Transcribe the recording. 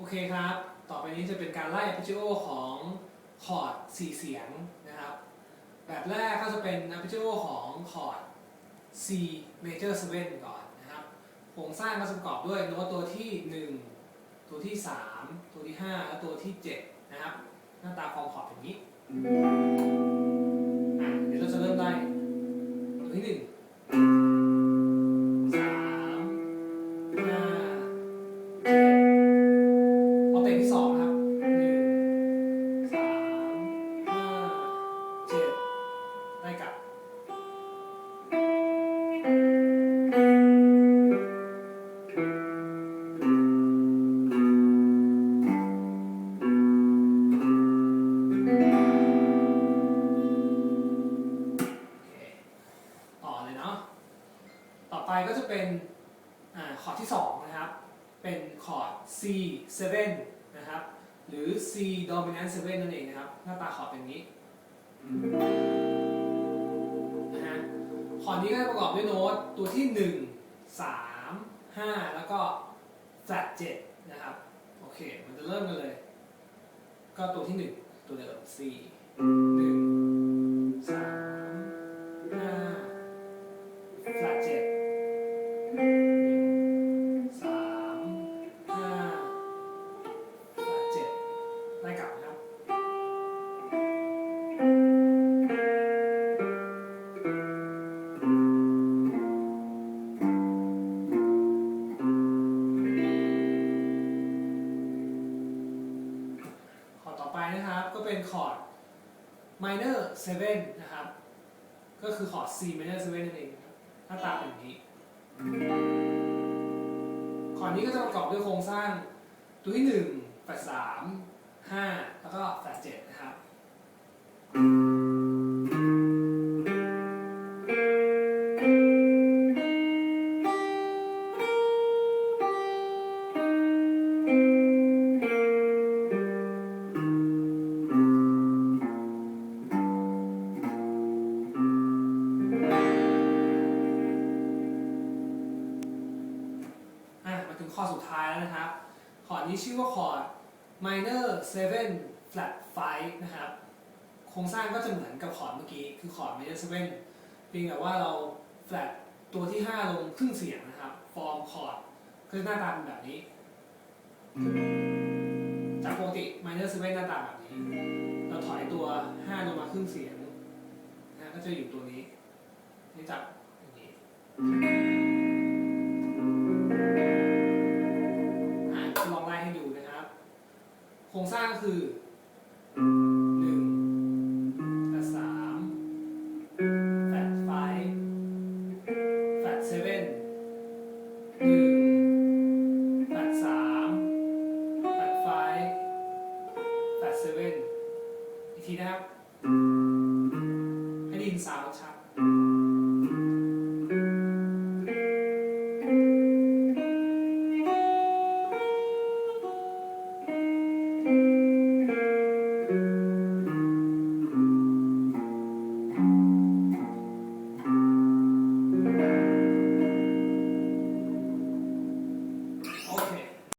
โอเคครับ ต่อไปนี้จะเป็นการไล่ arpeggio ของคอร์ด4เสียงนะครับ แบบแรกก็จะเป็น arpeggio ของคอร์ด C major 7ก่อนนะครับ โครงสร้างก็จะประกอบด้วยโน้ตตัวที่ 1 ตัวที่ 3 ตัวที่ 5 และตัวที่ 7 นะครับ หน้าตาฟอร์มคอร์ดเป็นอย่างนี้ เป็นอคอร์ดที่สองนะครับ เป็นคอร์ด C7 นะครับ หรือ C dominant 7นั่นเองนะครับ หน้าตาคอร์ดเป็นอย่างนี้นะฮะคอร์ดนี้ก็ประกอบด้วยโน้ตตัวที่ 1 3 5 แล้วก็ flat 7นะครับ โอเค มันจะเริ่มกันเลย ก็ตัวที่ 1 ตัวเดิม C 1 3 5 flat 7 ไล่กลับครับคอร์ดต่อไปนะครับก็เป็นคอร์ด minor 7 นะครับ ก็คือคอร์ด C minor 7นั่นเองหน้าตาเป็นอย่างนี้ คอร์ดนี้ก็จะประกอบด้วยโครงสร้างตัวที่1แฟลต3 5แล้วก็แฟลต7นะครับอะมาถึงคอร์ดสุดท้ายแล้วนะครับ คอร์ดนี้ชื่อว่าคอร์ด minor 7 flat 5นะครับ โครงสร้างก็จะเหมือนกับคอร์ดเมื่อกี้ คือคอร์ด major 7เพียงแต่ว่าเรา flat ตัวที่ 5 ลงครึ่งเสียงนะครับ ฟอร์มคอร์ดก็จะหน้าตาเป็นแบบนี้ จากปกติ minor 7หน้าตาแบบนี้ เราถอยตัว 5 ลงมาครึ่งเสียงนะก็จะอยู่ตัวนี้นี่จับอย่างนี้ รงสร้างก็คือหนึ่งแฟดสามแฟดไฟแฟดเซเว่นหนึ่งแฟดสามแฟดไฟแฟดเซเว่นอีกทีนะครับให้ไดยินซาวด์ชัด